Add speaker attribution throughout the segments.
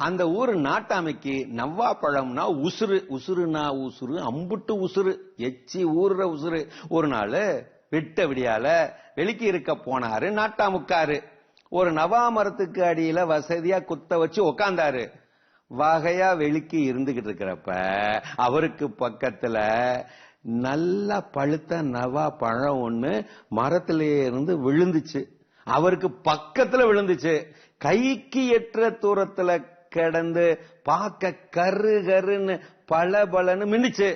Speaker 1: அந்த ஊர் நாட்டாமைக்கு நவ்வா பழம்னா உசுறு உசுறுனா உசுறு அம்புட்டு உசுறு எச்சி ஊறுற உசுறு. ஒரு நாள் விட்ட விடியால வெளிக்கு இருக்க போனாரு நாட்டாமுக்காரு. ஒரு நவா மரத்துக்கு அடியில வசதியா குத்த வச்சு உக்காந்தாரு. வகையா வெளிக்கு இருந்துகிட்டு இருக்கிறப்ப அவருக்கு பக்கத்துல நல்ல பழுத்த நவா பழம் ஒண்ணு மரத்திலே இருந்து விழுந்துச்சு. அவருக்கு பக்கத்துல விழுந்துச்சு. கைக்கு எட்டுற தூரத்துல கிடந்து பார்க்க கரு கருன்னு பல பலன்னு மின்னுச்சு.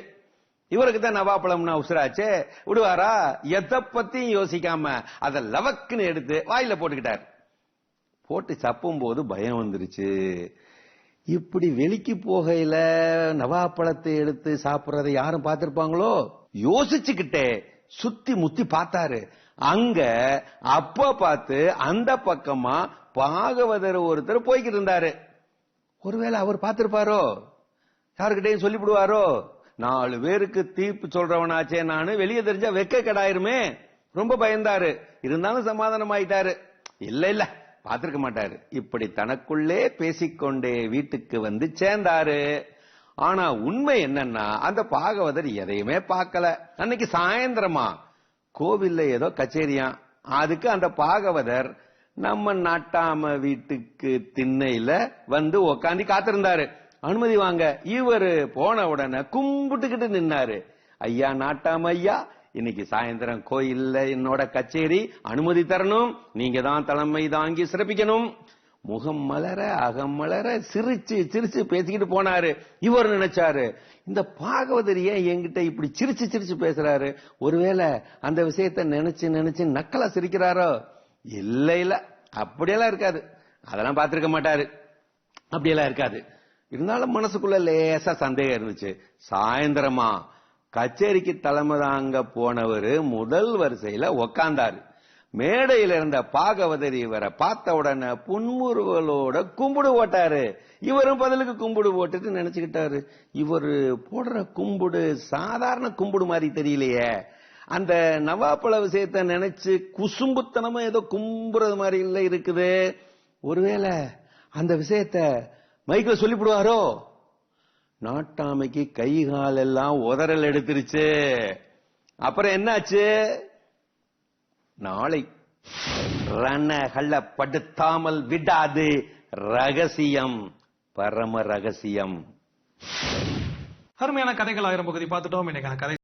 Speaker 1: இவருக்கு தான் நவாப்பழம்னா உசுராச்சு. விடுவாரா? எதை பத்தியும் யோசிக்காம அதை லவக்குன்னு எடுத்து வாயில போட்டுக்கிட்டார். போட்டு சப்பும் போது பயம் வந்துருச்சு. இப்படி வெளிக்கு போகையில நவாப்பழத்தை எடுத்து சாப்பிடுறதை யாரும் பார்த்திருப்பாங்களோ? யோசிச்சுக்கிட்டே சுத்தி முத்தி பார்த்தாரு. அங்க அப்ப பார்த்து அந்த பக்கமா பாகவதர் ஒருத்தர் போய்கிட்டு இருந்தாரு. ஒருவேளை அவர் பார்த்திருப்பாரோ? யாருக்கிட்டையும் சொல்லிவிடுவாரோ? நாலு பேருக்கு தீர்ப்பு சொல்றவனாச்சே நானு. வெளியே தெரிஞ்சா வெக்க கடாயிருமே. ரொம்ப பயந்தாரு. இருந்தாலும் சமாதானம் ஆயிட்டாரு இல்ல இல்ல. பார்த்திருக்க மாட்டாரு. இப்படி தனக்குள்ளே பேசிக்கொண்டே வீட்டுக்கு வந்து சேர்ந்தாரு. ஆனா உண்மை என்னன்னா அந்த பாகவதர் எதையுமே பார்க்கல. அன்னைக்கு சாயந்தரமா கோவில்ல ஏதோ கச்சேரியா அதுக்கு அந்த பாகவதர் நம்ம நாட்டாம வீட்டுக்கு திண்ணையில வந்து உக்காந்து காத்திருந்தாரு. அனுமதி வாங்க. இவரு போன உடனே கும்பிட்டுக்கிட்டு நின்னாரு. ஐயா நாட்டாம ஐயா இன்னைக்கு சாயந்தரம் கோயில்ல என்னோட கச்சேரி அனுமதி தரணும். நீங்க தான் தலைமை தாங்கி சிறப்பிக்கணும். முகம் மலர அகம் மலர சிரிச்சு சிரிச்சு பேசிக்கிட்டு போனாரு. இவர் நினைச்சாரு இந்த பாகவதர் ஏன் என்கிட்ட இப்படி சிரிச்சு சிரிச்சு பேசுறாரு. ஒருவேளை அந்த விஷயத்த நினைச்சு நினைச்சு நக்கலா சிரிக்கிறாரோ? இல்ல இல்ல அப்படியெல்லாம் இருக்காது. அதெல்லாம் பார்த்திருக்க மாட்டாரு. அப்படியெல்லாம் இருக்காது. இருந்தாலும் மனசுக்குள்ள லேசா சந்தேகம் இருந்துச்சு. சாயந்தரமா கச்சேரிக்கு தலைமை தாங்க போனவர் முதல் வரிசையில உக்காந்தாரு. மேடையில் இருந்த பாகவதர் இவரை பார்த்த உடனே புன்முறுவலோட கும்பிடு போட்டாரு. இவரும் பதிலுக்கு கும்பிடு போட்டுட்டு நினைச்சுக்கிட்டாரு. இவரு போடுற கும்பிடு சாதாரண கும்பிடு மாதிரி தெரியலையே. அந்த நவாப்பழ விஷயத்தை நினைச்சு குசும்புத்தனமா ஏதோ கும்புறது மாதிரி இல்லை இருக்குது. ஒருவேளை அந்த விஷயத்த மைக்கில் சொல்லிவிடுவாரோ? நாட்டாமைக்கு கை கால் எல்லாம் உதறல் எடுத்துருச்சு. அப்புறம் என்னாச்சு? நாளை ரணகள்ள படுத்தாமல் விடாது ரகசியம் பரம ரகசியம்.
Speaker 2: அருமையான கதைகள் ஆயிரம் பகுதி பார்த்துட்டோம். இன்னைக்கான கதை